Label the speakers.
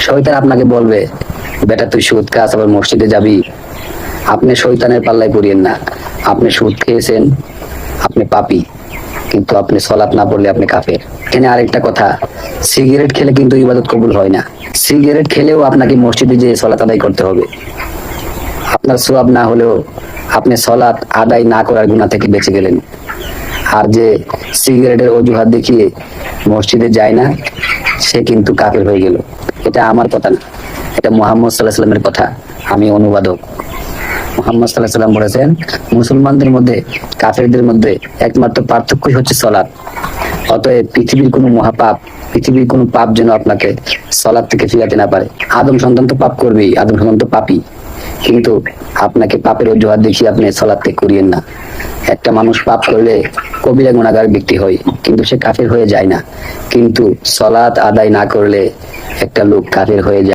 Speaker 1: শয়তান আপনাকে বলবে, বেটা, তুই সুদ খাস, আবার মসজিদে যাবি। আপনি শয়তানের পাল্লায় পড়িয়েন না। আপনি সুদ খেয়েছেন, আপনি পাপি। কিন্তু আপনি সলাপ না পড়লে আপনি কাফের। এখানে আরেকটা কথা, সিগারেট খেলে কিন্তু ইবাদত কবুল হয় না। সিগারেট খেলেও আপনাকে মসজিদে যেয়ে সলাত আদায় করতে হবে। আপনার সোয়াব না হলেও আপনি সলাৎ আদায় না করার গুণা থেকে বেঁচে গেলেন। আর যে সিগারেটের অজুহাত দেখিয়ে মসজিদে যায় না, সে কিন্তু কাফের হয়ে গেল। এটা আমার কথা না, এটা মোহাম্মদ সাল্লাহ সাল্লামের কথা, আমি অনুবাদক। মোহাম্মদ সাল্লাহ সাল্লাম বলেছেন, মুসলমানদের মধ্যে, কাফেরদের মধ্যে একমাত্র পার্থক্যই হচ্ছে সলাদ অতএব পৃথিবীর কোনো মহাপাপ, পৃথিবীর কোনো পাপ যেন আপনাকে সলাদ থেকে ফিরাতে না পারে। আদম সন্তান তো পাপ করবেই, আদম সন্তান তো পাপি কিন্তু আপনাকে পাপের অজুহাত দেখিয়ে আপনি সলাদ ত্যাগ করিয়েন না। একটা মানুষ পাপ করলে কবিরা গুণাগার ব্যক্তি হয়, কিন্তু সে কাফের হয়ে যায় না। কিন্তু সলাৎ আদায় না করলে একটা লোক কাফের হয়ে যায়।